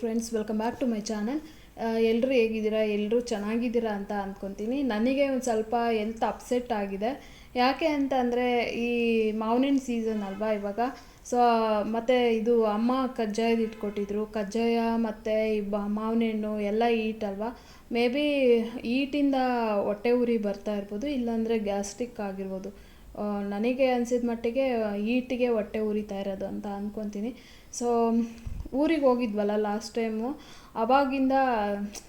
Friends welcome back to my channel ಎಲ್ಲರೂ ಹೇಗಿದ್ದೀರಾ? ಎಲ್ಲರೂ ಚೆನ್ನಾಗಿದ್ದೀರಾ ಅಂತ ಅಂದ್ಕೊತೀನಿ ನನಗೆ ಒಂದು ಸ್ವಲ್ಪ ಎಲ್ತ್ ಅಪ್ಸೆಟ್ ಆಗಿದೆ. ಯಾಕೆ ಅಂತ ಅಂದರೆ ಈ ಮಾವಿನ ಸೀಸನ್ ಅಲ್ವಾ ಇವಾಗ? ಸೊ ಮತ್ತು ಇದು ಅಮ್ಮ ಕಜ್ಜಾಯದ ಇಟ್ಕೊಟ್ಟಿದ್ರು. ಕಜ್ಜಾಯ ಮತ್ತು ಈ ಬ ಮಾವಿನ ಹಣ್ಣು ಎಲ್ಲ ಈಟ್ ಅಲ್ವಾ? ಮೇ ಬಿ ಈಟಿಂದ ಹೊಟ್ಟೆ ಉರಿ ಬರ್ತಾ ಇರ್ಬೋದು, ಇಲ್ಲಾಂದರೆ ಗ್ಯಾಸ್ಟ್ರಿಕ್ ಆಗಿರ್ಬೋದು. ನನಗೆ ಅನಿಸಿದ ಮಟ್ಟಿಗೆ ಈಟಿಗೆ ಹೊಟ್ಟೆ ಉರಿತಾ ಇರೋದು ಅಂತ ಅಂದ್ಕೊತೀನಿ ಸೊ ಊರಿಗೆ ಹೋಗಿದ್ವಲ್ಲ ಲಾಸ್ಟ್ ಟೈಮು ಅವಾಗಿಂದ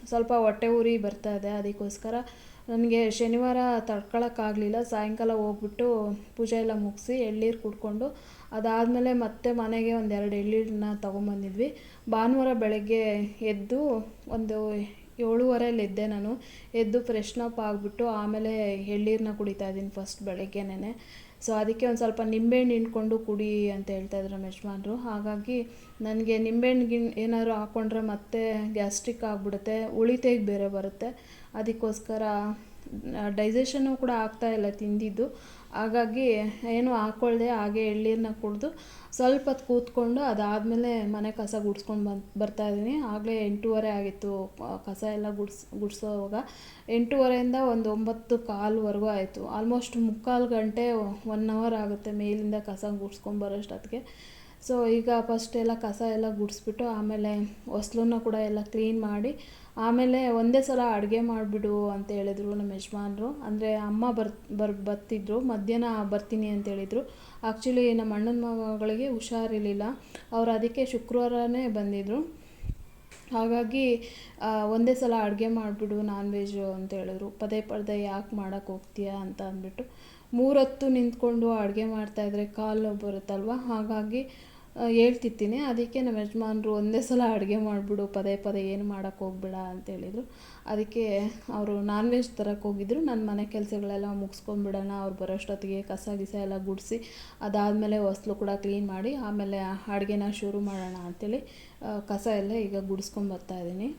ಸ್ವಲ್ಪ ಹೊಟ್ಟೆ ಉರಿ ಬರ್ತಾ ಇದೆ, ಅದಕ್ಕೋಸ್ಕರ ನನಗೆ ಶನಿವಾರ ತಡ್ಕೊಳಕ್ಕಾಗಲಿಲ್ಲ ಸಾಯಂಕಾಲ ಹೋಗ್ಬಿಟ್ಟು ಪೂಜೆ ಎಲ್ಲ ಮುಗಿಸಿ ಎಳ್ನೀರು ಕುಡ್ಕೊಂಡು ಅದಾದಮೇಲೆ ಮತ್ತೆ ಮನೆಗೆ ಒಂದೆರಡು ಎಳ್ನೀರನ್ನ ತೊಗೊಂಬಂದಿದ್ವಿ. ಭಾನುವಾರ ಬೆಳಗ್ಗೆ ಎದ್ದು ಒಂದು ಏಳುವರೆಯಲ್ಲಿ ಎದ್ದೆ ನಾನು ಎದ್ದು ಫ್ರೆಶ್ನಪ್ ಆಗಿಬಿಟ್ಟು ಆಮೇಲೆ ಎಳ್ನೀರನ್ನ ಕುಡಿತಾ ಇದ್ದೀನಿ ಫಸ್ಟ್ ಬೆಳಗ್ಗೆನೇ ಸೊ ಅದಕ್ಕೆ ಒಂದು ಸ್ವಲ್ಪ ನಿಂಬೆಹಣ್ಣು ಹಿಂಡ್ಕೊಂಡು ಕುಡಿ ಅಂತ ಹೇಳ್ತಾ ಇದ್ರು ಯಜಮಾನ್ರು. ಹಾಗಾಗಿ ನನಗೆ ನಿಂಬೆಹಣ್ಣು ಗಿಣ್ ಏನಾದ್ರು ಹಾಕ್ಕೊಂಡ್ರೆ ಮತ್ತೆ ಗ್ಯಾಸ್ಟ್ರಿಕ್ ಆಗಿಬಿಡುತ್ತೆ, ಉಳಿತೇಗೆ ಬೇರೆ ಬರುತ್ತೆ. ಅದಕ್ಕೋಸ್ಕರ ಡೈಜೆಷನ್ನು ಕೂಡ ಆಗ್ತಾ ಇಲ್ಲ ತಿಂದಿದ್ದು. ಹಾಗಾಗಿ ಏನು ಹಾಕೊಳ್ಳದೆ ಹಾಗೆ ಎಳ್ಳೀರನ್ನ ಕುಡಿದು ಸ್ವಲ್ಪ ಹೊತ್ತು ಕೂತ್ಕೊಂಡು ಅದಾದಮೇಲೆ ಮನೆ ಕಸ ಗುಡ್ಸ್ಕೊಂಡು ಬಂದು, ಬರ್ತಾ ಇದ್ದೀನಿ. ಆಗಲೇ ಎಂಟೂವರೆ ಆಗಿತ್ತು. ಕಸ ಎಲ್ಲ ಗುಡ್ಸ್, ಗುಡಿಸೋವಾಗ ಎಂಟೂವರೆಯಿಂದ ಒಂದು ಒಂಬತ್ತು ಕಾಲುವರೆಗೂ ಆಯಿತು. ಆಲ್ಮೋಸ್ಟ್ ಮುಕ್ಕಾಲು ಗಂಟೆ ಒನ್ ಅವರ್ ಆಗುತ್ತೆ ಮೇಲಿಂದ ಕಸ ಗುಡ್ಸ್ಕೊಂಡು ಬರೋಷ್ಟೊತ್ತಿಗೆ. ಸೊ ಈಗ ಫಸ್ಟ್ ಎಲ್ಲ ಕಸ ಎಲ್ಲ ಗುಡಿಸ್ಬಿಟ್ಟು ಆಮೇಲೆ ಹೊಸ್ಲನ್ನ ಕೂಡ ಎಲ್ಲ ಕ್ಲೀನ್ ಮಾಡಿ ಆಮೇಲೆ ಒಂದೇ ಸಲ ಅಡುಗೆ ಮಾಡಿಬಿಡು ಅಂತ ಹೇಳಿದ್ರು ನಮ್ಮ ಯಜಮಾನ್ರು. ಅಂದರೆ ಅಮ್ಮ ಬರ್ ಬರ್, ಬರ್ತಿದ್ರು, ಮಧ್ಯಾಹ್ನ ಬರ್ತೀನಿ ಅಂತ ಹೇಳಿದರು. ಆ್ಯಕ್ಚುಲಿ ನಮ್ಮ ಅಣ್ಣನ ಮಗಳಿಗೆ ಹುಷಾರಿರಲಿಲ್ಲ ಅವ್ರು ಅದಕ್ಕೆ ಶುಕ್ರವಾರನೇ ಬಂದಿದ್ದರು ಹಾಗಾಗಿ ಒಂದೇ ಸಲ ಅಡುಗೆ ಮಾಡಿಬಿಡು ನಾನ್ ವೆಜ್ಜು ಅಂತ ಹೇಳಿದ್ರು. ಪದೇ ಪದೇ ಯಾಕೆ ಮಾಡೋಕ್ಕೆ ಹೋಗ್ತೀಯಾ ಅಂತ ಅಂದ್ಬಿಟ್ಟು. ಮೂರೊತ್ತು ನಿಂತ್ಕೊಂಡು ಅಡುಗೆ ಮಾಡ್ತಾಯಿದ್ರೆ ಕಾಲು ಬರುತ್ತಲ್ವ? ಹಾಗಾಗಿ ಹೇಳ್ತಿರ್ತೀನಿ. ಅದಕ್ಕೆ ನಮ್ಮ ಯಜಮಾನ್ರು ಒಂದೇ ಸಲ ಅಡುಗೆ ಮಾಡಿಬಿಡು, ಪದೇ ಪದೇ ಏನು ಮಾಡೋಕ್ಕೆ ಹೋಗ್ಬೇಡ ಅಂತೇಳಿದರು ಅದಕ್ಕೆ ಅವರು ನಾನ್ ವೆಜ್ ತರಕ್ಕೆ ಹೋಗಿದ್ರು. ನನ್ನ ಮನೆ ಕೆಲಸಗಳೆಲ್ಲ ಮುಗಿಸ್ಕೊಂಡ್ಬಿಡೋಣ, ಅವ್ರು ಬರೋಷ್ಟೊತ್ತಿಗೆ ಕಸ ಗಿಸ ಎಲ್ಲ ಗುಡಿಸಿ, ಅದಾದಮೇಲೆ ಹೊಸ್ಲು ಕೂಡ ಕ್ಲೀನ್ ಮಾಡಿ, ಆಮೇಲೆ ಅಡುಗೆನ ಶುರು ಮಾಡೋಣ ಅಂತೇಳಿ ಕಸ ಎಲ್ಲ ಈಗ ಗುಡಿಸ್ಕೊಂಡು ಬರ್ತಾ ಇದ್ದೀನಿ.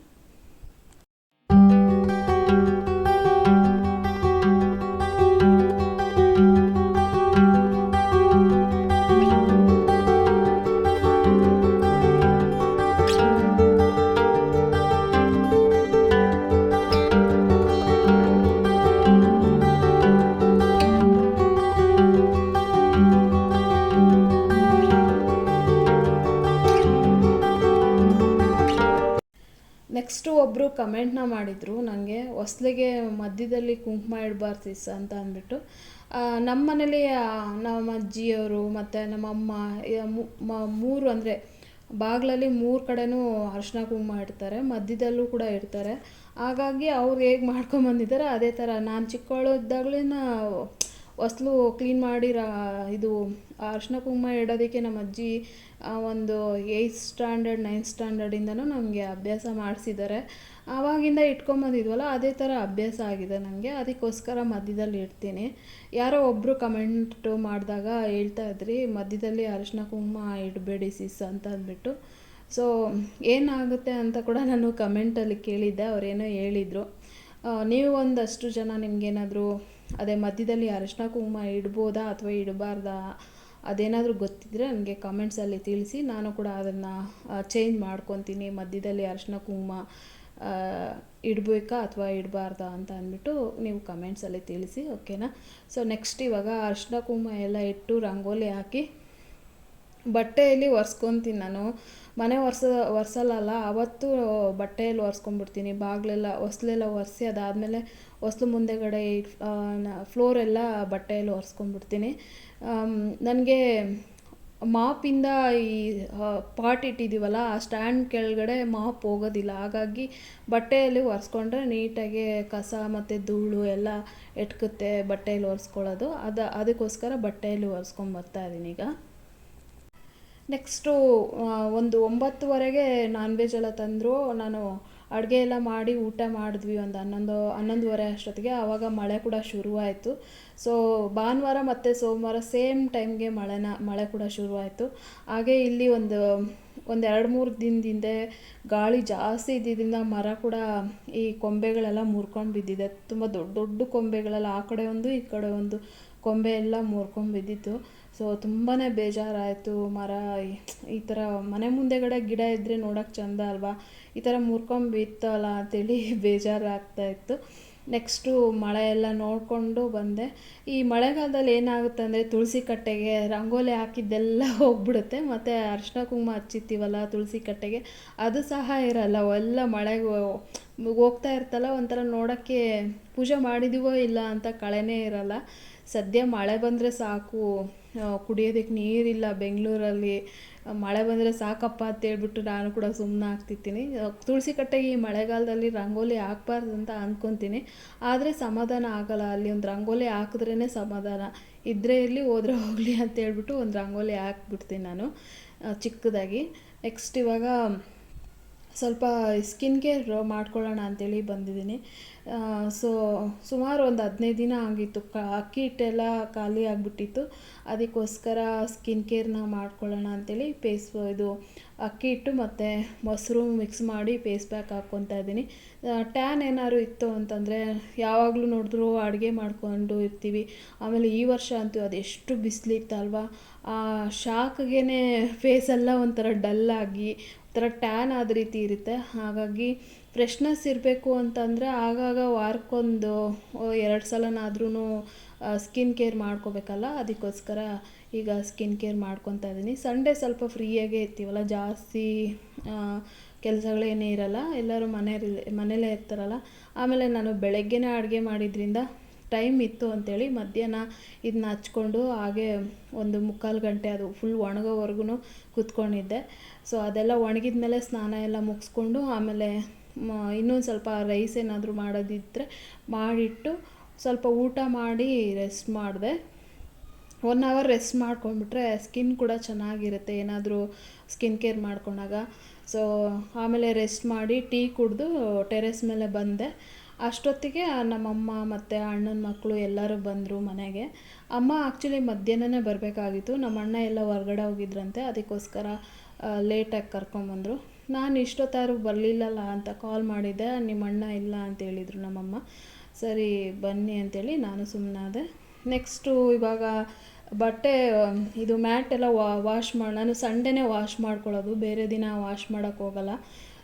ನೆಕ್ಸ್ಟು ಒಬ್ಬರು ಕಮೆಂಟ್ನ ಮಾಡಿದರು ನನಗೆ ಹೊಸ್ಲಿಗೆ ಮಧ್ಯದಲ್ಲಿ ಕುಂಕುಮ ಇಡಬಾರ್ದು ಸಿಸ್ ಅಂತ ಅಂದ್ಬಿಟ್ಟು. ನಮ್ಮ ಮನೇಲಿ ನಮ್ಮ ಅಜ್ಜಿಯವರು ಮತ್ತು ನಮ್ಮ ಅಮ್ಮ, ಈ, ಮೂ- ಮ- ಮೂರು ಅಂದರೆ ಬಾಗಿಲಲ್ಲಿ ಮೂರು ಕಡೆನೂ ಅರಿಶಿನ ಕುಂಕುಮ ಇಡ್ತಾರೆ, ಮಧ್ಯದಲ್ಲೂ ಕೂಡ ಇಡ್ತಾರೆ. ಹಾಗಾಗಿ ಅವ್ರು ಹೇಗೆ ಮಾಡ್ಕೊಂಬಂದಿದ್ದಾರೆ ಅದೇ ಥರ. ನಾನು ಚಿಕ್ಕವಳು ಇದ್ದಾಗಲಿನ ಹೊಸ್ಲು ಕ್ಲೀನ್ ಮಾಡಿ ರಾ, ಇದು ಅರಿಶಿನ ಕುಂಕುಮ ಇಡೋದಕ್ಕೆ ನಮ್ಮ ಅಜ್ಜಿ ಒಂದು ಏಯ್ತ್ ಸ್ಟ್ಯಾಂಡರ್ಡ್ ನೈನ್ತ್ ಸ್ಟ್ಯಾಂಡರ್ಡಿಂದನೂ ನಮಗೆ ಅಭ್ಯಾಸ ಮಾಡಿಸಿದ್ದಾರೆ ಆವಾಗಿಂದ ಇಟ್ಕೊಂಬಂದಿದ್ವಲ್ಲ ಅದೇ ಥರ ಅಭ್ಯಾಸ ಆಗಿದೆ ನನಗೆ ಅದಕ್ಕೋಸ್ಕರ ಮಧ್ಯದಲ್ಲಿ ಇಡ್ತೀನಿ. ಯಾರೋ ಒಬ್ಬರು ಕಮೆಂಟು ಮಾಡಿದಾಗ ಹೇಳ್ತಾ ಇದ್ರಿ, ಮಧ್ಯದಲ್ಲಿ ಅರಿಶಿನ ಕುಂಕುಮ ಇಡಬೇಡಿ ಸಿಸ್ ಅಂತ ಅಂದ್ಬಿಟ್ಟು. ಸೊ ಏನಾಗುತ್ತೆ ಅಂತ ಕೂಡ ನಾನು ಕಮೆಂಟಲ್ಲಿ ಕೇಳಿದ್ದೆ, ಅವರೇನೋ ಹೇಳಿದರು. ನೀವು ಒಂದಷ್ಟು ಜನ ನಿಮಗೇನಾದರೂ ಅದೇ ಮಧ್ಯದಲ್ಲಿ ಅರಿಶಿನ ಕುಂಕುಮ ಇಡ್ಬೋದಾ ಅಥವಾ ಇಡಬಾರ್ದಾ ಅದೇನಾದರೂ ಗೊತ್ತಿದ್ದರೆ ನನಗೆ ಕಮೆಂಟ್ಸಲ್ಲಿ ತಿಳಿಸಿ. ನಾನು ಕೂಡ ಅದನ್ನು ಚೇಂಜ್ ಮಾಡ್ಕೊತೀನಿ. ಮಧ್ಯದಲ್ಲಿ ಅರಿಶಿನ ಕುಂಕುಮ ಇಡಬೇಕಾ ಅಥವಾ ಇಡಬಾರ್ದಾ ಅಂತ ಅಂದ್ಬಿಟ್ಟು ನೀವು ಕಮೆಂಟ್ಸಲ್ಲಿ ತಿಳಿಸಿ ಓಕೆನಾ ಸೊ ನೆಕ್ಸ್ಟ್ ಇವಾಗ ಅರಶಿನ ಕುಂಕುಮ ಎಲ್ಲ ಇಟ್ಟು ರಂಗೋಲಿ ಹಾಕಿ ಬಟ್ಟೆಯಲ್ಲಿ ಒರೆಸ್ಕೊತೀನಿ ನಾನು. ಮನೆ ಒರೆಸ ಒರೆಸಲ್ಲಲ್ಲ ಅವತ್ತು ಬಟ್ಟೆಯಲ್ಲಿ ಒರೆಸ್ಕೊಂಡ್ಬಿಡ್ತೀನಿ. ಬಾಗಿಲೆಲ್ಲ, ಹೊಸ್ಲೆಲ್ಲ ಒರೆಸಿ ಅದಾದಮೇಲೆ ಹೊಸ್ಲು ಮುಂದೆಗಡೆ ಫ್ಲೋರೆಲ್ಲ ಬಟ್ಟೆಯಲ್ಲಿ ಒರೆಸ್ಕೊಂಡ್ಬಿಡ್ತೀನಿ. ನನಗೆ ಮಾಪಿಂದ ಈ ಪಾಟ್ ಇಟ್ಟಿದ್ದೀವಲ್ಲ ಆ ಸ್ಟ್ಯಾಂಡ್ ಕೆಳಗಡೆ ಮಾಪ್ ಹೋಗೋದಿಲ್ಲ. ಹಾಗಾಗಿ ಬಟ್ಟೆಯಲ್ಲಿ ಒರೆಸ್ಕೊಂಡ್ರೆ ನೀಟಾಗಿ ಕಸ ಮತ್ತು ಧೂಳು ಎಲ್ಲ ಎಟ್ಕುತ್ತೆ ಬಟ್ಟೆಯಲ್ಲಿ ಒರೆಸ್ಕೊಳ್ಳೋದು. ಅದು, ಅದಕ್ಕೋಸ್ಕರ ಬಟ್ಟೆಯಲ್ಲಿ ಒರೆಸ್ಕೊಂಡು ಬರ್ತಾ ಇದ್ದೀನಿ ಈಗ. ನೆಕ್ಸ್ಟು ಒಂದು ಒಂಬತ್ತುವರೆಗೆ ನಾನ್ ವೆಜ್ ಎಲ್ಲ ತಂದರು. ನಾನು ಅಡುಗೆ ಎಲ್ಲ ಮಾಡಿ ಊಟ ಮಾಡಿದ್ವಿ ಒಂದು ಹನ್ನೊಂದು, ಹನ್ನೊಂದುವರೆ ಅಷ್ಟೊತ್ತಿಗೆ ಆವಾಗ ಮಳೆ ಕೂಡ ಶುರುವಾಯಿತು. ಸೊ ಭಾನುವಾರ ಮತ್ತು ಸೋಮವಾರ ಸೇಮ್ ಟೈಮ್ಗೆ ಮಳೆನ, ಮಳೆ ಕೂಡ ಶುರುವಾಯಿತು. ಹಾಗೆ ಇಲ್ಲಿ ಒಂದು ಒಂದು ಎರಡು ಮೂರು ದಿನದಿಂದ ಗಾಳಿ ಜಾಸ್ತಿ ಇದ್ದಿದ್ದರಿಂದ ಮರ ಕೂಡ ಈ ಕೊಂಬೆಗಳೆಲ್ಲ ಮುರ್ಕೊಂಡು ಬಿದ್ದಿದೆ. ತುಂಬ ದೊಡ್ಡ ದೊಡ್ಡ ಕೊಂಬೆಗಳೆಲ್ಲ ಆ ಕಡೆ ಒಂದು, ಈ ಕಡೆ ಒಂದು ಕೊಂಬೆ ಎಲ್ಲ ಮುರ್ಕೊಂಡು ಬಿದ್ದಿತ್ತು. ಸೊ ತುಂಬಾ ಬೇಜಾರಾಯಿತು. ಮರ, ಈ ಥರ ಮನೆ ಮುಂದೆಗಡೆ ಗಿಡ ಇದ್ದರೆ ನೋಡೋಕ್ಕೆ ಚಂದ ಅಲ್ವಾ? ಈ ಥರ ಮುರ್ಕೊಂಬಿತ್ತಲ್ಲ ಅಂತೇಳಿ ಬೇಜಾರಾಗ್ತಾ ಇತ್ತು. ನೆಕ್ಸ್ಟು ಮಳೆ ಎಲ್ಲ ನೋಡಿಕೊಂಡು ಬಂದೆ. ಈ ಮಳೆಗಾಲದಲ್ಲಿ ಏನಾಗುತ್ತೆ ಅಂದರೆ ತುಳಸಿ ಕಟ್ಟೆಗೆ ರಂಗೋಲಿ ಹಾಕಿದ್ದೆಲ್ಲ ಹೋಗ್ಬಿಡುತ್ತೆ. ಮತ್ತು ಅರಿಶಿನ ಕುಂಕುಮ ಹಚ್ಚಿತ್ತೀವಲ್ಲ ತುಳಸಿ ಕಟ್ಟೆಗೆ, ಅದು ಸಹ ಇರಲ್ಲ. ಎಲ್ಲ ಮಳೆಗೆ ಹೋಗ್ತಾ ಇರ್ತಲ್ಲ. ಒಂಥರ ನೋಡೋಕ್ಕೆ ಪೂಜೆ ಮಾಡಿದೀವೋ ಇಲ್ಲ ಅಂತ ಕಳೆನೇ ಇರಲ್ಲ. ಸದ್ಯ ಮಳೆ ಬಂದರೆ ಸಾಕು. ಕುಡಿಯೋದಕ್ಕೆ ನೀರಿಲ್ಲ ಬೆಂಗಳೂರಲ್ಲಿ, ಮಳೆ ಬಂದರೆ ಸಾಕಪ್ಪ ಅಂತೇಳ್ಬಿಟ್ಟು ನಾನು ಕೂಡ ಸುಮ್ಮನೆ ಆಗ್ತಿರ್ತೀನಿ. ತುಳಸಿ ಕಟ್ಟೆಗೆ ಈ ಮಳೆಗಾಲದಲ್ಲಿ ರಂಗೋಲಿ ಹಾಕ್ಬಾರ್ದು ಅಂತ ಅಂದ್ಕೊತೀನಿ ಆದರೆ ಸಮಾಧಾನ ಆಗಲ್ಲ, ಅಲ್ಲಿ ಒಂದು ರಂಗೋಲಿ ಹಾಕಿದ್ರೇ ಸಮಾಧಾನ. ಇದ್ದರೆ ಇರಲಿ, ಹೋದ್ರೆ ಹೋಗಲಿ ಅಂತೇಳ್ಬಿಟ್ಟು ಒಂದು ರಂಗೋಲಿ ಹಾಕ್ಬಿಡ್ತೀನಿ ನಾನು ಚಿಕ್ಕದಾಗಿ. ನೆಕ್ಸ್ಟ್ ಇವಾಗ ಸ್ವಲ್ಪ ಸ್ಕಿನ್ ಕೇರ್ ಮಾಡ್ಕೊಳ್ಳೋಣ ಅಂತೇಳಿ ಬಂದಿದ್ದೀನಿ. ಸೊ ಸುಮಾರು ಒಂದು ಹದಿನೈದು ದಿನ ಆಗಿತ್ತು. ಕ, ಅಕ್ಕಿ ಹಿಟ್ಟೆಲ್ಲ ಖಾಲಿ ಆಗಿಬಿಟ್ಟಿತ್ತು. ಅದಕ್ಕೋಸ್ಕರ ಸ್ಕಿನ್ ಕೇರ್ನ ಮಾಡ್ಕೊಳ್ಳೋಣ ಅಂತೇಳಿ ಪೇಸ್ ಇದು ಅಕ್ಕಿ ಹಿಟ್ಟು ಮತ್ತು ಮೊಸರು ಮಿಕ್ಸ್ ಮಾಡಿ ಫೇಸ್ ಪ್ಯಾಕ್ ಹಾಕ್ಕೊತಾ ಇದ್ದೀನಿ. ಟ್ಯಾನ್ ಏನಾದ್ರು ಇತ್ತು ಅಂತಂದರೆ ಯಾವಾಗಲೂ ನೋಡಿದ್ರು ಅಡುಗೆ ಮಾಡಿಕೊಂಡು ಇರ್ತೀವಿ. ಆಮೇಲೆ ಈ ವರ್ಷ ಅಂತೂ ಅದೆಷ್ಟು ಬಿಸಿಲಿತ್ತಲ್ವ. ಆ ಶಾಕ್ಗೆ ಫೇಸೆಲ್ಲ ಒಂಥರ ಡಲ್ಲಾಗಿ ಒಂಥರ ಟ್ಯಾನ್ ಆದ ರೀತಿ ಇರುತ್ತೆ. ಹಾಗಾಗಿ ಫ್ರೆಶ್ನೆಸ್ ಇರಬೇಕು ಅಂತಂದರೆ ಆಗಾಗ ವಾರಕ್ಕೊಂದು ಎರಡು ಸಲನಾದ್ರೂ ಸ್ಕಿನ್ ಕೇರ್ ಮಾಡ್ಕೋಬೇಕಲ್ಲ? ಅದಕ್ಕೋಸ್ಕರ ಈಗ ಸ್ಕಿನ್ ಕೇರ್ ಮಾಡ್ಕೊತಾ ಇದ್ದೀನಿ ಸಂಡೇ ಸ್ವಲ್ಪ ಫ್ರೀಯಾಗೇ ಇರ್ತೀವಲ್ಲ? ಜಾಸ್ತಿ ಕೆಲಸಗಳೇನೇ ಇರಲ್ಲ. ಎಲ್ಲರೂ ಮನೆಯಲ್ಲಿ, ಮನೇಲೇ ಇರ್ತಾರಲ್ಲ? ಆಮೇಲೆ ನಾನು ಬೆಳಗ್ಗೆನೇ ಅಡುಗೆ ಮಾಡಿದ್ರಿಂದ ಟೈಮ್ ಇತ್ತು ಅಂಥೇಳಿ ಮಧ್ಯಾಹ್ನ ಇದನ್ನ ಹಚ್ಕೊಂಡು ಹಾಗೆ ಒಂದು ಮುಕ್ಕಾಲು ಗಂಟೆ ಅದು ಫುಲ್ ಒಣಗೋವರೆಗೂ ಕೂತ್ಕೊಂಡಿದ್ದೆ. ಸೊ ಅದೆಲ್ಲ ಒಣಗಿದ ಮೇಲೆ ಸ್ನಾನ ಎಲ್ಲ ಮುಗಿಸ್ಕೊಂಡು ಆಮೇಲೆ ಇನ್ನೊಂದು ಸ್ವಲ್ಪ ರೈಸ್ ಏನಾದರೂ ಮಾಡೋದಿದ್ದರೆ ಮಾಡಿಟ್ಟು ಸ್ವಲ್ಪ ಊಟ ಮಾಡಿ ರೆಸ್ಟ್ ಮಾಡಿದೆ. ಒನ್ ಅವರ್ ರೆಸ್ಟ್ ಮಾಡ್ಕೊಂಡ್ಬಿಟ್ರೆ ಸ್ಕಿನ್ ಕೂಡ ಚೆನ್ನಾಗಿರುತ್ತೆ, ಏನಾದರೂ ಸ್ಕಿನ್ ಕೇರ್ ಮಾಡ್ಕೊಂಡಾಗ. ಸೊ ಆಮೇಲೆ ರೆಸ್ಟ್ ಮಾಡಿ ಟೀ ಕುಡಿದು ಟೆರೆಸ್ ಮೇಲೆ ಬಂದೆ. ಅಷ್ಟೊತ್ತಿಗೆ ನಮ್ಮಮ್ಮ ಮತ್ತು ಅಣ್ಣನ ಮಕ್ಕಳು ಎಲ್ಲರೂ ಬಂದರು ಮನೆಗೆ. ಅಮ್ಮ ಆ್ಯಕ್ಚುಲಿ ಮಧ್ಯಾಹ್ನನೇ ಬರಬೇಕಾಗಿತ್ತು. ನಮ್ಮ ಅಣ್ಣ ಎಲ್ಲ ಹೊರ್ಗಡೆ ಹೋಗಿದ್ರಂತೆ. ಅದಕ್ಕೋಸ್ಕರ ಲೇಟಾಗಿ ಕರ್ಕೊಂಬಂದರು. ನಾನು ಇಷ್ಟೊತ್ತಾರು ಬರಲಿಲ್ಲಲ್ಲ ಅಂತ ಕಾಲ್ ಮಾಡಿದ್ದೆ. ನಿಮ್ಮ ಅಣ್ಣ ಇಲ್ಲ ಅಂತ ಹೇಳಿದರು ನಮ್ಮಮ್ಮ. ಸರಿ, ಬನ್ನಿ ಅಂತೇಳಿ ನಾನು ಸುಮ್ಮನಾದೆ ನೆಕ್ಸ್ಟು ಇವಾಗ ಬಟ್ಟೆ, ಇದು ಮ್ಯಾಟ್ ಎಲ್ಲ ವಾಶ್ ಮಾಡಿ ನಾನು ಸಂಡೇನೇ ವಾಶ್ ಮಾಡ್ಕೊಳ್ಳೋದು. ಬೇರೆ ದಿನ ವಾಶ್ ಮಾಡೋಕ್ಕೆ ಹೋಗಲ್ಲ.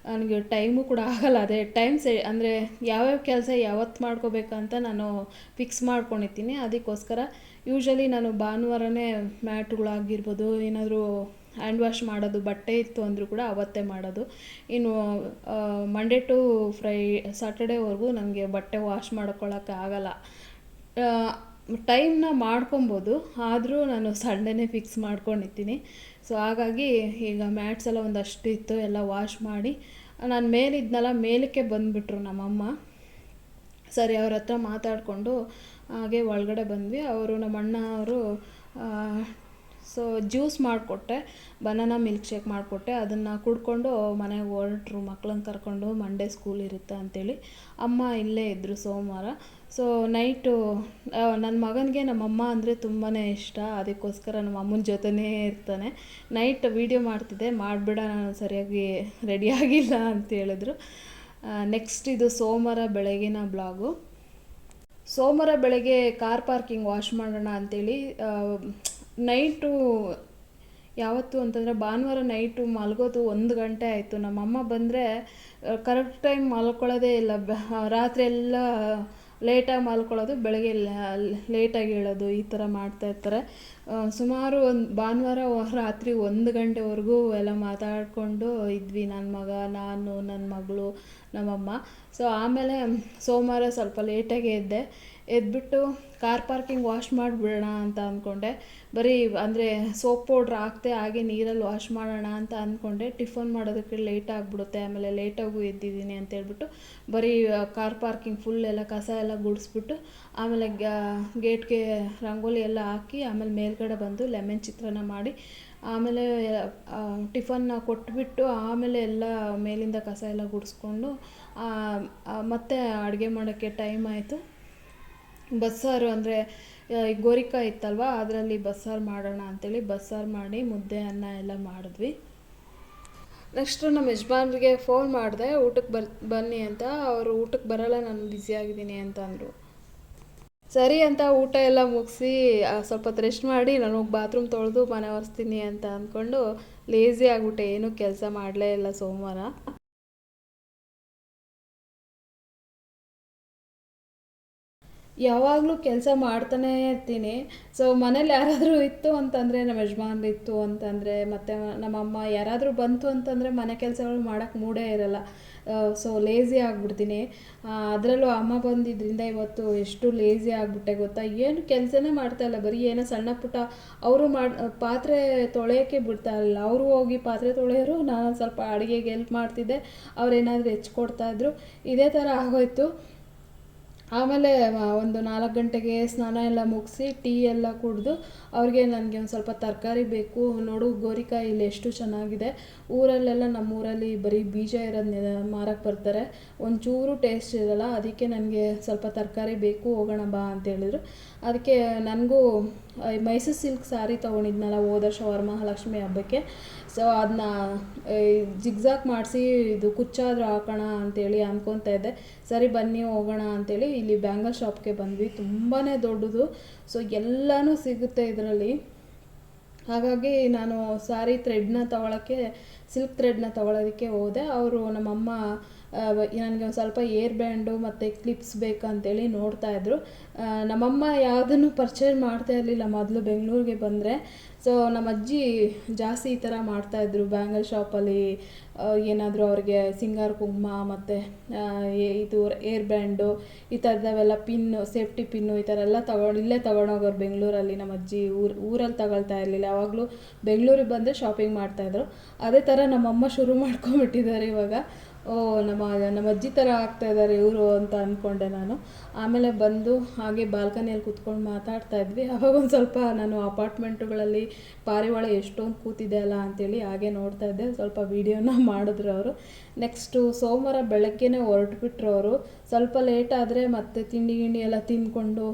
ನನಗೆ ಟೈಮು ಕೂಡ ಆಗಲ್ಲ. ಅದೇ ಟೈಮ್ ಸೆ ಅಂದರೆ ಯಾವ್ಯಾವ ಕೆಲಸ ಯಾವತ್ತು ಮಾಡ್ಕೋಬೇಕಂತ ನಾನು ಫಿಕ್ಸ್ ಮಾಡ್ಕೊಂಡಿರ್ತೀನಿ. ಅದಕ್ಕೋಸ್ಕರ ಯೂಶ್ವಲಿ ನಾನು ಭಾನುವಾರನೇ ಮ್ಯಾಟ್ಗಳಾಗಿರ್ಬೋದು, ಏನಾದರೂ ಹ್ಯಾಂಡ್ ವಾಶ್ ಮಾಡೋದು, ಬಟ್ಟೆ ಇತ್ತು ಅಂದರೂ ಕೂಡ ಅವತ್ತೇ ಮಾಡೋದು. ಇನ್ನು ಮಂಡೇ ಟು ಫ್ರೈ ಸಾಟರ್ಡೇವರೆಗೂ ನನಗೆ ಬಟ್ಟೆ ವಾಶ್ ಮಾಡ್ಕೊಳ್ಳೋಕ್ಕೆ ಆಗಲ್ಲ. ಟೈಮ್ನ ಮಾಡ್ಕೊಬೋದು, ಆದರೂ ನಾನು ಸಂಡೇನೇ ಫಿಕ್ಸ್ ಮಾಡ್ಕೊಂಡಿರ್ತೀನಿ. ಸೊ ಹಾಗಾಗಿ ಈಗ ಮ್ಯಾಟ್ಸ್ ಎಲ್ಲ ಒಂದಷ್ಟು ಇತ್ತು, ಎಲ್ಲ ವಾಶ್ ಮಾಡಿ ನಾನು ಮೇಲಿದ್ನಲ್ಲ, ಮೇಲಕ್ಕೆ ಬಂದುಬಿಟ್ರು ನಮ್ಮಮ್ಮ. ಸರಿ, ಅವ್ರ ಹತ್ರ ಮಾತಾಡಿಕೊಂಡು, ಹಾಗೆ ಒಳಗಡೆ ಬಂದ್ವಿ. ಅವರು ನಮ್ಮ ಅಣ್ಣ ಅವರು ಸೊ ಜ್ಯೂಸ್ ಮಾಡಿಕೊಟ್ಟೆ ಬನಾನಾ ಮಿಲ್ಕ್ ಶೇಕ್ ಮಾಡಿಕೊಟ್ಟೆ, ಅದನ್ನು ಕುಡ್ಕೊಂಡು ಮನೆಗೆ ಹೊರಟ್ರು, ಮಕ್ಳನ್ನ ಕರ್ಕೊಂಡು ಮಂಡೇ ಸ್ಕೂಲ್ ಇರುತ್ತೆ ಅಂಥೇಳಿ ಅಮ್ಮ ಇಲ್ಲೇ ಇದ್ದರು ಸೋಮವಾರ. ಸೊ ನೈಟು ನನ್ನ ಮಗನಿಗೆ ನಮ್ಮಮ್ಮ ಅಂದರೆ ತುಂಬಾ ಇಷ್ಟ. ಅದಕ್ಕೋಸ್ಕರ ನಮ್ಮ ಅಮ್ಮನ ಜೊತೆನೇ ಇರ್ತಾನೆ. ನೈಟ್ ವೀಡಿಯೋ ಮಾಡ್ತಿದ್ದೆ. ಮಾಡಿಬಿಡ, ನಾನು ಸರಿಯಾಗಿ ರೆಡಿ ಆಗಿಲ್ಲ ಅಂತ ಹೇಳಿದ್ರು. ನೆಕ್ಸ್ಟ್ ಇದು ಸೋಮವಾರ ಬೆಳಗಿನ ಬ್ಲಾಗು ಸೋಮವಾರ ಬೆಳಗ್ಗೆ ಕಾರ್ ಪಾರ್ಕಿಂಗ್ ವಾಶ್ ಮಾಡೋಣ ಅಂಥೇಳಿ ನೈಟು ಯಾವತ್ತು ಅಂತಂದರೆ ಭಾನುವಾರ ನೈಟು ಮಲಗೋದು ಒಂದು ಗಂಟೆ ಆಯಿತು. ನಮ್ಮಮ್ಮ ಬಂದರೆ ಕರೆಕ್ಟ್ ಟೈಮ್ ಮಲ್ಕೊಳ್ಳೋದೇ ಇಲ್ಲ. ರಾತ್ರಿ ಎಲ್ಲ ಲೇಟಾಗಿ ಮಲ್ಕೊಳ್ಳೋದು, ಬೆಳಗ್ಗೆ ಲೇಟಾಗಿ ಹೇಳೋದು ಈ ಥರ ಮಾಡ್ತಾಯಿರ್ತಾರೆ ಸುಮಾರು ಒಂದು, ಭಾನುವಾರ ರಾತ್ರಿ ಒಂದು ಗಂಟೆವರೆಗೂ ಎಲ್ಲ ಮಾತಾಡಿಕೊಂಡು ಇದ್ವಿ. ನನ್ನ ಮಗ, ನಾನು ನನ್ನ ಮಗಳು, ನಮ್ಮಮ್ಮ. ಸೊ ಆಮೇಲೆ, ಸೋಮವಾರ ಸ್ವಲ್ಪ ಲೇಟಾಗೇ ಎದ್ದೆ. ಎದ್ಬಿಟ್ಟು ಕಾರ್ ಪಾರ್ಕಿಂಗ್ ವಾಶ್ ಮಾಡಿಬಿಡೋಣ ಅಂತ ಅಂದ್ಕೊಂಡೆ. ಬರೀ ಅಂದರೆ ಸೋಪ್ ಪೌಡ್ರ್ ಹಾಕ್ದೆ ಹಾಗೆ ನೀರಲ್ಲಿ ವಾಶ್ ಮಾಡೋಣ ಅಂತ ಅಂದ್ಕೊಂಡೆ. ಟಿಫನ್ ಮಾಡೋದಕ್ಕೆ ಲೇಟ್ ಆಗಿಬಿಡುತ್ತೆ. ಆಮೇಲೆ ಲೇಟಾಗೂ ಎದ್ದಿದ್ದೀನಿ ಅಂತ ಹೇಳ್ಬಿಟ್ಟು ಬರೀ ಕಾರ್ ಪಾರ್ಕಿಂಗ್ ಫುಲ್ ಎಲ್ಲ ಕಸ ಎಲ್ಲ ಗುಡಿಸ್ಬಿಟ್ಟು ಆಮೇಲೆ ಗೇಟ್ಗೆ ರಂಗೋಲಿ ಎಲ್ಲ ಹಾಕಿ ಆಮೇಲೆ ಮೇಲ್ಗಡೆ ಬಂದು ಲೆಮನ್ ಚಿತ್ರಾನ್ನ ಮಾಡಿ ಆಮೇಲೆ ಟಿಫನ್ನ ಕೊಟ್ಬಿಟ್ಟು ಆಮೇಲೆ ಎಲ್ಲ ಮೇಲಿಂದ ಕಸ ಎಲ್ಲ ಗುಡಿಸ್ಕೊಂಡು ಮತ್ತೆ ಅಡುಗೆ ಮಾಡೋಕ್ಕೆ ಟೈಮ್ ಆಯಿತು. ಬಸ್ಸಾರು ಅಂದರೆ ಗೋರಿಕಾಯಿ ಇತ್ತಲ್ವ, ಅದರಲ್ಲಿ ಬಸ್ಸಾರು ಮಾಡೋಣ ಅಂತೇಳಿ ಬಸ್ಸಾರು ಮಾಡಿ ಮುದ್ದೆ ಅನ್ನ ಎಲ್ಲ ಮಾಡಿದ್ವಿ. ನೆಕ್ಸ್ಟು ನಮ್ಮ ಯಜಮಾನ್ರಿಗೆ ಫೋನ್ ಮಾಡಿದೆ, ಊಟಕ್ಕೆ ಬರ್, ಬನ್ನಿ ಅಂತ. ಅವರು ಊಟಕ್ಕೆ ಬರೋಲ್ಲ, ನಾನು ಬ್ಯುಸಿ ಆಗಿದ್ದೀನಿ ಅಂತ ಅಂದರು. ಸರಿ ಅಂತ ಊಟ ಎಲ್ಲ ಮುಗಿಸಿ ಸ್ವಲ್ಪ ಹೊತ್ತು ರೆಸ್ಟ್ ಮಾಡಿ, ನಾನು ಹೋಗಿ ಬಾತ್ರೂಮ್ ತೊಳೆದು ಮನೆ ಒರೆಸ್ತೀನಿ ಅಂತ ಅಂದ್ಕೊಂಡು ಲೇಝಿ ಆಗಿಬಿಟ್ಟೆ, ಏನೂ ಕೆಲಸ ಮಾಡಲೇ ಇಲ್ಲ ಸೋಮವಾರ. ಯಾವಾಗಲೂ ಕೆಲಸ ಮಾಡ್ತಾನೇ ಇರ್ತೀನಿ. ಸೊ ಮನೇಲಿ ಯಾರಾದರೂ ಇತ್ತು ಅಂತಂದರೆ ನಮ್ಮ ಯಜಮಾನ್ರು ಇತ್ತು ಅಂತಂದರೆ, ಮತ್ತು ನಮ್ಮಮ್ಮ ಯಾರಾದರೂ ಬಂತು ಅಂತಂದರೆ ಮನೆ ಕೆಲಸಗಳು ಮಾಡೋಕ್ಕೆ ಮೂಡೇ ಇರಲ್ಲ. ಸೊ ಲೇಝಿ ಆಗಿಬಿಡ್ತೀನಿ. ಅದರಲ್ಲೂ ಅಮ್ಮ ಬಂದಿದ್ದರಿಂದ ಇವತ್ತು ಎಷ್ಟು ಲೇಝಿ ಆಗಿಬಿಟ್ಟೆ ಗೊತ್ತಾ? ಏನು ಕೆಲಸನೇ ಮಾಡ್ತಾ ಇಲ್ಲ. ಬರೀ ಏನೋ ಸಣ್ಣ ಪುಟ್ಟ ಅವರು ಮಾಡಿ, ಪಾತ್ರೆ ತೊಳೆಯೋಕ್ಕೆ ಬಿಡ್ತಾ ಇರಲಿಲ್ಲ. ಅವರು ಹೋಗಿ ಪಾತ್ರೆ ತೊಳೆಯೋರು, ನಾನು ಸ್ವಲ್ಪ ಅಡುಗೆಗೆ ಹೆಲ್ಪ್ ಮಾಡ್ತಿದ್ದೆ. ಅವ್ರೇನಾದರೂ ಹೆಚ್ಚಿಕೊಡ್ತಾಯಿದ್ರು ಇದೇ ಥರ ಆಗೋಯ್ತು. ಆಮೇಲೆ ಒಂದು ನಾಲ್ಕು ಗಂಟೆಗೆ ಸ್ನಾನ ಎಲ್ಲ ಮುಗಿಸಿ, ಟೀ ಎಲ್ಲ ಕುಡಿದು, ಅವ್ರಿಗೆ ನನಗೆ ಒಂದು ಸ್ವಲ್ಪ ತರಕಾರಿ ಬೇಕು. ನೋಡು, ಗೋರಿಕಾಯಿ ಇಲ್ಲಿ ಎಷ್ಟು ಚೆನ್ನಾಗಿದೆ. ಊರಲ್ಲೆಲ್ಲ ನಮ್ಮೂರಲ್ಲಿ ಬರೀ ಬೀಜ ಇರೋದನ್ನ ಮಾರಕ್ಕೆ ಬರ್ತಾರೆ. ಒಂಚೂರು ಟೇಸ್ಟ್ ಇರಲ್ಲ, ಅದಕ್ಕೆ ನನಗೆ ಸ್ವಲ್ಪ ತರಕಾರಿ ಬೇಕು, ಹೋಗೋಣ ಬಾ ಅಂತ ಹೇಳಿದ್ರು. ಅದಕ್ಕೆ, ನನಗೂ ಮೈಸೂರು ಸಿಲ್ಕ್ ಸ್ಯಾರಿ ತೊಗೊಂಡಿದ್ನಲ್ಲ, ಹೋದ ವರ್ಷ ವರಮಹಾಲಕ್ಷ್ಮಿ ಹಬ್ಬಕ್ಕೆ. ಸೊ ಅದನ್ನ ಜಿಗ್ಜಾಗ್ ಮಾಡಿಸಿ ಇದು ಕುಚ್ಚಾದರೂ ಹಾಕೋಣ ಅಂತೇಳಿ ಅಂದ್ಕೊತಾ ಇದ್ದೆ. ಸರಿ ಬನ್ನಿ ಹೋಗೋಣ ಅಂತೇಳಿ ಇಲ್ಲಿ ಬ್ಯಾಂಗಲ್ ಶಾಪ್ಗೆ ಬಂದ್ವಿ. ತುಂಬಾ ದೊಡ್ಡದು. ಸೊ ಎಲ್ಲನೂ ಸಿಗುತ್ತೆ ಇದರಲ್ಲಿ. ಹಾಗಾಗಿ ನಾನು ಸಾರಿ ಥ್ರೆಡ್ನ ತೊಗೊಳಕ್ಕೆ, ಸಿಲ್ಕ್ ಥ್ರೆಡ್ನ ತೊಗೊಳೋದಕ್ಕೆ ಹೋದೆ. ಅವರು ನಮ್ಮಮ್ಮ ನನಗೆ ಒಂದು ಸ್ವಲ್ಪ ಏರ್ ಬ್ಯಾಂಡು ಮತ್ತು ಕ್ಲಿಪ್ಸ್ ಬೇಕಂತೇಳಿ ನೋಡ್ತಾಯಿದ್ರು ನಮ್ಮಮ್ಮ ಯಾವುದನ್ನು ಪರ್ಚೇಸ್ ಮಾಡ್ತಾ ಇರಲಿಲ್ಲ ಮೊದಲು ಬೆಂಗಳೂರಿಗೆ ಬಂದರೆ. ಸೊ ನಮ್ಮ ಅಜ್ಜಿ ಜಾಸ್ತಿ ಈ ಥರ ಮಾಡ್ತಾಯಿದ್ರು ಬ್ಯಾಂಗಲ್ ಶಾಪಲ್ಲಿ ಏನಾದರೂ ಅವ್ರಿಗೆ ಸಿಂಗಾರ ಕುಂಕುಮ ಮತ್ತು ಇದು ಏರ್ ಬ್ಯಾಂಡು ಈ ಥರದವೆಲ್ಲ ಪಿನ್ನು ಸೇಫ್ಟಿ ಪಿನ್ನು ಈ ಥರ ಎಲ್ಲ ತಗೊಂಡು, ಇಲ್ಲೇ ತೊಗೊಂಡೋಗೋರು ಬೆಂಗಳೂರಲ್ಲಿ ನಮ್ಮ ಅಜ್ಜಿ ಊರು, ಊರಲ್ಲಿ ತಗೊಳ್ತಾ ಇರಲಿಲ್ಲ. ಯಾವಾಗಲೂ ಬೆಂಗಳೂರಿಗೆ ಬಂದರೆ ಶಾಪಿಂಗ್ ಮಾಡ್ತಾಯಿದ್ರು ಅದೇ ಥರ ನಮ್ಮಮ್ಮ ಶುರು ಮಾಡ್ಕೊಂಬಿಟ್ಟಿದ್ದಾರೆ ಇವಾಗ. ಓ, ನಮ್ಮ ನಮ್ಮ ಅಜ್ಜಿ ಥರ ಆಗ್ತಾ ಇದ್ದಾರೆ ಇವರು ಅಂತ ಅಂದ್ಕೊಂಡೆ ನಾನು. ಆಮೇಲೆ ಬಂದು ಹಾಗೆ ಬಾಲ್ಕನಿಯಲ್ಲಿ ಕೂತ್ಕೊಂಡು ಮಾತಾಡ್ತಾ ಇದ್ವಿ. ಅವಾಗ ಒಂದು ಸ್ವಲ್ಪ ನಾನು ಅಪಾರ್ಟ್ಮೆಂಟುಗಳಲ್ಲಿ ಪಾರಿವಾಳ ಎಷ್ಟೊಂದು ಕೂತಿದೆ ಅಲ್ಲ ಅಂತೇಳಿ ಹಾಗೆ ನೋಡ್ತಾ ಇದ್ದೆ. ಸ್ವಲ್ಪ ವೀಡಿಯೋನ ಮಾಡಿದ್ರು ಅವರು. ನೆಕ್ಸ್ಟು ಸೋಮವಾರ ಬೆಳಗ್ಗೆನೇ ಹೊರಟುಬಿಟ್ರು ಅವರು ಸ್ವಲ್ಪ ಲೇಟ್ ಆದರೆ ಮತ್ತೆ ತಿಂಡಿ ಗಿಂಡಿ ಎಲ್ಲ ತಿಂದ್ಕೊಂಡು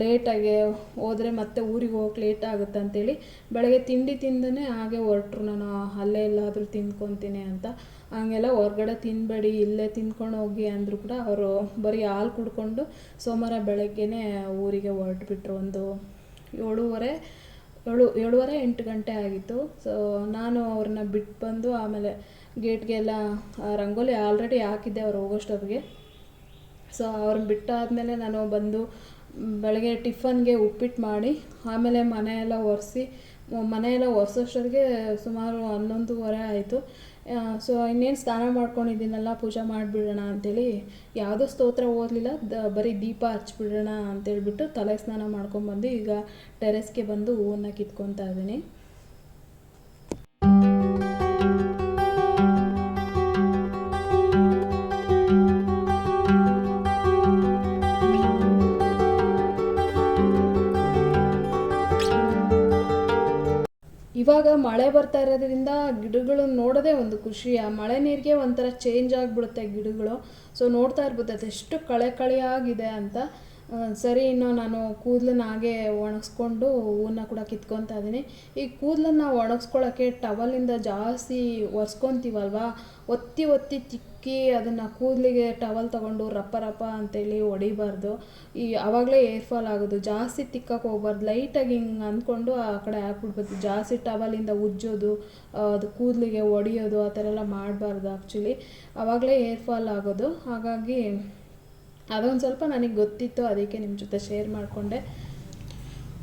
ಲೇಟಾಗಿ ಹೋದರೆ ಮತ್ತೆ ಊರಿಗೆ ಹೋಗಕ್ಕೆ ಲೇಟ್ ಆಗುತ್ತೆ ಅಂತೇಳಿ ಬೆಳಗ್ಗೆ ತಿಂಡಿ ತಿಂದೇ ಹಾಗೆ ಹೊರಟ್ರು ನಾನು. ಅಲ್ಲೇ ಎಲ್ಲಾದರೂ ತಿಂದ್ಕೊತೀನಿ ಅಂತ. ಹಂಗೆಲ್ಲ ಹೊರಗಡೆ ತಿನ್ನಬೇಡಿ ಇಲ್ಲೇ ತಿನ್ಕೊಂಡು ಹೋಗಿ ಅಂದರೂ ಕೂಡ ಅವರು ಬರೀ ಹಾಲು ಕುಡ್ಕೊಂಡು ಸೋಮವಾರ ಬೆಳಗ್ಗೆನೇ ಊರಿಗೆ ಹೊರಟ್ಬಿಟ್ರು. ಒಂದು ಏಳುವರೆ, ಏಳು, ಏಳುವರೆ ಎಂಟು ಗಂಟೆ ಆಗಿತ್ತು. ಸೊ ನಾನು ಅವ್ರನ್ನ ಬಿಟ್ಟು ಬಂದು ಆಮೇಲೆ ಗೇಟ್ಗೆಲ್ಲ ರಂಗೋಲಿ ಆಲ್ರೆಡಿ ಹಾಕಿದ್ದೆ ಅವ್ರು ಹೋಗೋಷ್ಟೊತ್ತಿಗೆ ಸೊ ಅವ್ರನ್ನ ಬಿಟ್ಟಾದಮೇಲೆ ನಾನು ಬಂದು ಬೆಳಗ್ಗೆ ಟಿಫನ್ಗೆ ಉಪ್ಪಿಟ್ಟು ಮಾಡಿ, ಆಮೇಲೆ ಮನೆಯೆಲ್ಲ ಒರೆಸಿ, ಮನೆಯೆಲ್ಲ ಒರೆಸೋಷ್ಟೊತ್ತಿಗೆ ಸುಮಾರು ಹನ್ನೊಂದುವರೆ ಆಯಿತು. ಸೊ ಇನ್ನೇನು ಸ್ನಾನ ಮಾಡ್ಕೊಂಡಿದ್ದೀನಲ್ಲ, ಪೂಜೆ ಮಾಡಿಬಿಡೋಣ ಅಂಥೇಳಿ ಯಾವುದೋ ಸ್ತೋತ್ರ ಓದಲಿಲ್ಲ, ದ, ಬರೀ ದೀಪ ಹಚ್ಬಿಡೋಣ ಅಂತೇಳ್ಬಿಟ್ಟು ತಲೆ ಸ್ನಾನ ಮಾಡ್ಕೊಂಡ್ಬಂದು ಈಗ ಟೆರೆಸ್ಗೆ ಬಂದು ಹೂವನ್ನು ಕಿತ್ಕೊತಾ ಇದ್ದೀನಿ. ಇವಾಗ ಮಳೆ ಬರ್ತಾ ಇರೋದ್ರಿಂದ ಗಿಡಗಳು ನೋಡೋದೇ ಒಂದು ಖುಷಿ. ಆ ಮಳೆ ನೀರಿಗೆ ಒಂಥರ ಚೇಂಜ್ ಆಗಿಬಿಡುತ್ತೆ ಗಿಡಗಳು. ಸೊ ನೋಡ್ತಾ ಇರ್ಬೋದು, ಅದೆಷ್ಟು ಕಳೆ ಕಳೆಯಾಗಿದೆ ಅಂತ. ಸರಿ, ಇನ್ನು ನಾನು ಕೂದಲನ್ನ ಹಾಗೆ ಒಣಗಿಸ್ಕೊಂಡು ಹೂವನ್ನ ಕೂಡ ಕಿತ್ಕೊತಾ ಇದ್ದೀನಿ. ಈ ಕೂದಲನ್ನ ಒಣಗಿಸ್ಕೊಳ್ಳೋಕ್ಕೆ ಟವಲಿಂದ ಜಾಸ್ತಿ ಒರೆಸ್ಕೊತೀವಲ್ವ? ಒತ್ತಿ ಒತ್ತಿ ತಿಕ್ಕಿ ಅದನ್ನು ಕೂದಲಿಗೆ ಟವಲ್ ತೊಗೊಂಡು ರಪ್ಪ ರಪ್ಪ ಅಂತೇಳಿ ಹೊಡಿಬಾರ್ದು. ಈ ಆವಾಗಲೇ ಏರ್ ಫಾಲ್ ಆಗೋದು. ಜಾಸ್ತಿ ತಿಕ್ಕಕ್ಕೆ ಹೋಗ್ಬಾರ್ದು. ಲೈಟಾಗಿ ಹಿಂಗೆ ಅಂದ್ಕೊಂಡು ಆ ಕಡೆ ಹಾಕ್ಬಿಡ್ಬೇಕು. ಜಾಸ್ತಿ ಟವಲಿಂದ ಉಜ್ಜೋದು ಅದು ಕೂದಲಿಗೆ ಒಡೆಯೋದು, ಆ ಥರ ಎಲ್ಲ ಮಾಡಬಾರ್ದು ಆ್ಯಕ್ಚುಲಿ ಆವಾಗಲೇ ಏರ್ ಫಾಲ್ ಆಗೋದು. ಹಾಗಾಗಿ ಅದೊಂದು ಸ್ವಲ್ಪ ನನಗೆ ಗೊತ್ತಿತ್ತು, ಅದಕ್ಕೆ ನಿಮ್ಮ ಜೊತೆ ಶೇರ್ ಮಾಡಿಕೊಂಡೆ.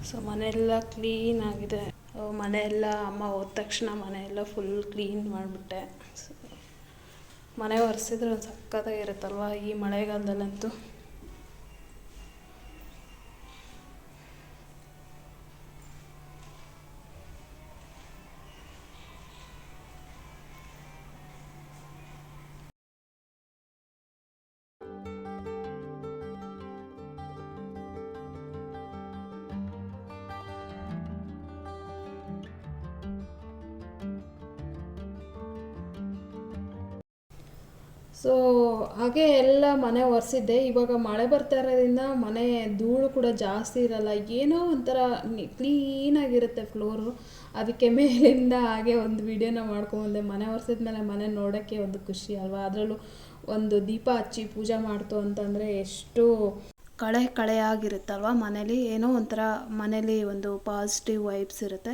ಸೊ ಮನೆಯೆಲ್ಲ ಕ್ಲೀನ್ ಆಗಿದೆ. ಮನೆಯೆಲ್ಲ ಅಮ್ಮ ಹೋದ ತಕ್ಷಣ ಮನೆಯೆಲ್ಲ ಫುಲ್ ಕ್ಲೀನ್ ಮಾಡಿಬಿಟ್ಟೆ. ಮನೆ ಒರೆಸಿದ್ರೆ ಒಂದು ಸಕ್ಕತ್ತಾಗಿರುತ್ತಲ್ವ ಈ ಮಳೆಗಾಲದಲ್ಲಂತೂ? ಸೊ ಹಾಗೆ ಎಲ್ಲ ಮನೆ ಒರೆಸಿದ್ದೆ. ಇವಾಗ ಮಳೆ ಬರ್ತಾ ಇರೋದ್ರಿಂದ ಮನೆ ಧೂಳು ಕೂಡ ಜಾಸ್ತಿ ಇರಲ್ಲ. ಏನೋ ಒಂಥರ ಕ್ಲೀನಾಗಿರುತ್ತೆ ಫ್ಲೋರು ಅದಕ್ಕೆ ಮೇಲಿಂದ ಹಾಗೆ ಒಂದು ವಿಡಿಯೋನ ಮಾಡ್ಕೊಂಬಂದೆ. ಮನೆ ಒರೆಸಿದ್ಮೇಲೆ ಮನೆ ನೋಡೋಕ್ಕೆ ಒಂದು ಖುಷಿ ಅಲ್ವಾ? ಅದರಲ್ಲೂ ಒಂದು ದೀಪ ಹಚ್ಚಿ ಪೂಜೆ ಮಾಡ್ತು ಅಂತಂದರೆ ಎಷ್ಟು ಕಳೆ ಕಳೆ ಆಗಿರುತ್ತಲ್ವ ಮನೇಲಿ? ಏನೋ ಒಂಥರ ಮನೇಲಿ ಒಂದು ಪಾಸಿಟಿವ್ ವೈಬ್ಸ್ ಇರುತ್ತೆ.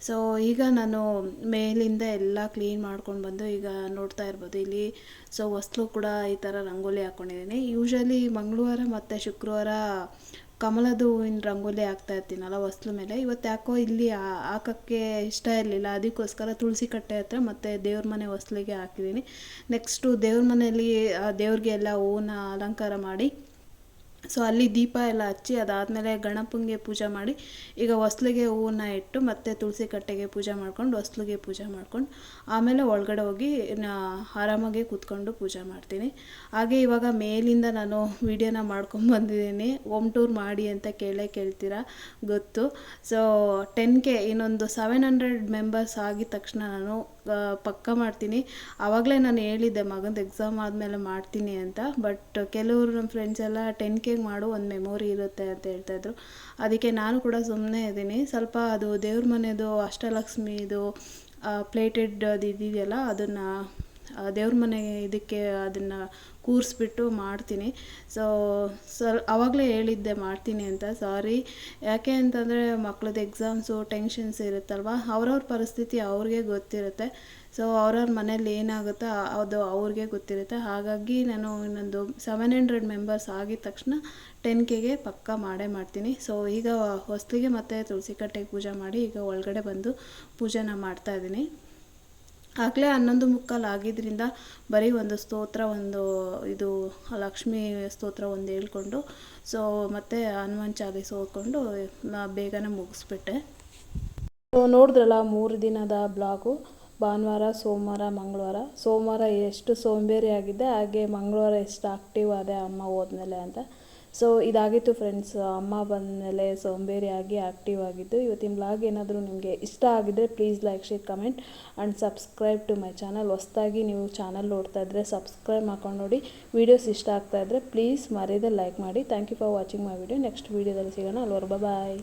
ಸೊ ಈಗ ನಾನು ಮೇಲಿಂದ ಎಲ್ಲ ಕ್ಲೀನ್ ಮಾಡ್ಕೊಂಡು ಬಂದು ಈಗ ನೋಡ್ತಾ ಇರ್ಬೋದು. ಇಲ್ಲಿ ಸೊ ಹೊಸ್ಲು ಕೂಡ ಈ ಥರ ರಂಗೋಲಿ ಹಾಕ್ಕೊಂಡಿದ್ದೀನಿ ಯೂಶಲಿ ಮಂಗಳವಾರ ಮತ್ತು ಶುಕ್ರವಾರ ಕಮಲದ ಹೂವಿನ ರಂಗೋಲಿ ಹಾಕ್ತಾ ಇರ್ತೀನಲ್ಲ ಹೊಸ್ಲು ಮೇಲೆ. ಇವತ್ತು ಯಾಕೋ ಇಲ್ಲಿ ಹಾಕೋಕ್ಕೆ ಇಷ್ಟ ಇರಲಿಲ್ಲ. ಅದಕ್ಕೋಸ್ಕರ ತುಳಸಿ ಕಟ್ಟೆ ಹತ್ರ ಮತ್ತು ದೇವ್ರ ಮನೆ ಹೊಸ್ಲಿಗೆ ಹಾಕಿದ್ದೀನಿ. ನೆಕ್ಸ್ಟು ದೇವ್ರ ಮನೆಯಲ್ಲಿ, ಆ, ದೇವ್ರಿಗೆ ಎಲ್ಲ ಹೂವನ್ನ ಅಲಂಕಾರ ಮಾಡಿ ಸೊ ಅಲ್ಲಿ ದೀಪ ಎಲ್ಲ ಹಚ್ಚಿ ಅದಾದಮೇಲೆ ಗಣಪಂಗೆ ಪೂಜೆ ಮಾಡಿ ಈಗ ಹೊಸ್ಲಿಗೆ ಹೂವನ್ನ ಇಟ್ಟು ಮತ್ತೆ ತುಳಸಿ ಕಟ್ಟೆಗೆ ಪೂಜೆ ಮಾಡ್ಕೊಂಡು ಹೊಸ್ಲಿಗೆ ಪೂಜೆ ಮಾಡ್ಕೊಂಡು ಆಮೇಲೆ ಒಳಗಡೆ ಹೋಗಿ ಆರಾಮಾಗಿ ಕೂತ್ಕೊಂಡು ಪೂಜೆ ಮಾಡ್ತೀನಿ. ಹಾಗೆ ಇವಾಗ ಮೇಲಿಂದ ನಾನು ವೀಡಿಯೋನ ಮಾಡ್ಕೊಂಡು ಬಂದಿದ್ದೀನಿ. ಹೋಮ್ ಟೂರ್ ಮಾಡಿ ಅಂತ ಕೇಳೇ ಕೇಳ್ತೀರಾ? ಗೊತ್ತು. ಸೊ ಟೆನ್ ಕೆ ಇನ್ನೊಂದು ಸೆವೆನ್ ಹಂಡ್ರೆಡ್ ಮೆಂಬರ್ಸ್ ಆಗಿದ ತಕ್ಷಣ ನಾನು ಪಕ್ಕ ಮಾಡ್ತೀನಿ. ಆವಾಗಲೇ ನಾನು ಹೇಳಿದ್ದೆ, ಮಗಂದು ಎಕ್ಸಾಮ್ ಆದಮೇಲೆ ಮಾಡ್ತೀನಿ ಅಂತ. ಬಟ್ ಕೆಲವರು ನಮ್ಮ ಫ್ರೆಂಡ್ಸ್ ಎಲ್ಲ ಟೆನ್ ಕೆಗೆ ಮಾಡು ಒಂದು ಮೆಮೊರಿ ಇರುತ್ತೆ ಅಂತ ಹೇಳ್ತಾಯಿದ್ರು ಅದಕ್ಕೆ ನಾನು ಕೂಡ ಸುಮ್ಮನೆ ಇದ್ದೀನಿ. ಸ್ವಲ್ಪ ಅದು ದೇವ್ರ ಮನೆಯದು ಅಷ್ಟಲಕ್ಷ್ಮಿದು ಪ್ಲೇಟೆಡ್ ಅದು ಇದೆಯಲ್ಲ, ಅದನ್ನು ದೇವ್ರ ಮನೆ ಇದಕ್ಕೆ ಅದನ್ನು ಕೂರಿಸ್ಬಿಟ್ಟು ಮಾಡ್ತೀನಿ. ಸೊ ಸರ್ ಆವಾಗಲೇ ಹೇಳಿದ್ದೆ ಮಾಡ್ತೀನಿ ಅಂತ. ಸಾರಿ ಯಾಕೆ ಅಂತಂದರೆ ಮಕ್ಳದ್ದು ಎಕ್ಸಾಮ್ಸು ಟೆನ್ಷನ್ಸ್ ಇರುತ್ತಲ್ವ? ಅವ್ರವ್ರ ಪರಿಸ್ಥಿತಿ ಅವ್ರಿಗೆ ಗೊತ್ತಿರುತ್ತೆ. ಸೊ ಅವ್ರವ್ರ ಮನೇಲಿ ಏನಾಗುತ್ತೋ ಅದು ಅವ್ರಿಗೆ ಗೊತ್ತಿರುತ್ತೆ. ಹಾಗಾಗಿ ನಾನು ಇನ್ನೊಂದು ಸೆವೆನ್ ಹಂಡ್ರೆಡ್ ಮೆಂಬರ್ಸ್ ಆಗಿದ ತಕ್ಷಣ ಟೆನ್ ಕೆಗೆ ಪಕ್ಕ ಮಾಡೇ ಮಾಡ್ತೀನಿ. ಸೊ ಈಗ ಹೊಸ್ತಿಗೆ ಮತ್ತು ತುಳಸಿ ಕಟ್ಟೆಗೆ ಪೂಜೆ ಮಾಡಿ ಈಗ ಒಳಗಡೆ ಬಂದು ಪೂಜೆನ ಮಾಡ್ತಾ ಇದ್ದೀನಿ. ಆಗಲೇ ಹನ್ನೊಂದು ಮುಕ್ಕಾಲು ಆಗಿದ್ದರಿಂದ ಬರೀ ಒಂದು ಸ್ತೋತ್ರ, ಒಂದು ಇದು, ಲಕ್ಷ್ಮೀ ಸ್ತೋತ್ರ ಒಂದು ಹೇಳ್ಕೊಂಡು ಸೊ ಮತ್ತು ಹನುಮಾನ್ ಚಾಲೀಸ್ ಓದ್ಕೊಂಡು ಬೇಗನೆ ಮುಗಿಸ್ಬಿಟ್ಟೆ. ನೋಡಿದ್ರಲ್ಲ, ಮೂರು ದಿನದ ಬ್ಲಾಗು, ಭಾನುವಾರ, ಸೋಮವಾರ, ಮಂಗಳವಾರ. ಸೋಮವಾರ ಎಷ್ಟು ಸೋಂಬೇರಿ ಆಗಿದ್ದೆ, ಹಾಗೆ ಮಂಗಳವಾರ ಎಷ್ಟು ಆಕ್ಟಿವ್ ಆದೆ ಅಮ್ಮ ಹೋದ್ಮೇಲೆ ಅಂತ. ಸೊ ಇದಾಗಿತ್ತು ಫ್ರೆಂಡ್ಸ್ ಅಮ್ಮ ಬಂದಮೇಲೆ ಸೋಂಬೇರಿಯಾಗಿ ಆ್ಯಕ್ಟಿವ್ ಆಗಿದ್ದು. ಇವತ್ತಿನ ಬ್ಲಾಗ್ ಏನಾದರೂ ನಿಮಗೆ ಇಷ್ಟ ಆಗಿದ್ದರೆ please like share comment and subscribe to my channel ಹೊಸ್ದಾಗಿ ನೀವು ಚಾನಲ್ ನೋಡ್ತಾ ಇದ್ದರೆ ಸಬ್ಸ್ಕ್ರೈಬ್ ಮಾಡ್ಕೊಂಡು ನೋಡಿ. ವೀಡಿಯೋಸ್ ಇಷ್ಟ ಆಗ್ತಾ ಇದ್ದರೆ ಪ್ಲೀಸ್ ಮರೆಯದೆ ಲೈಕ್ ಮಾಡಿ. Thank you for watching my video next ವೀಡಿಯೋದಲ್ಲಿ ಸಿಗೋಣ. ಅಲ್ವರ್ ಬಾಯ್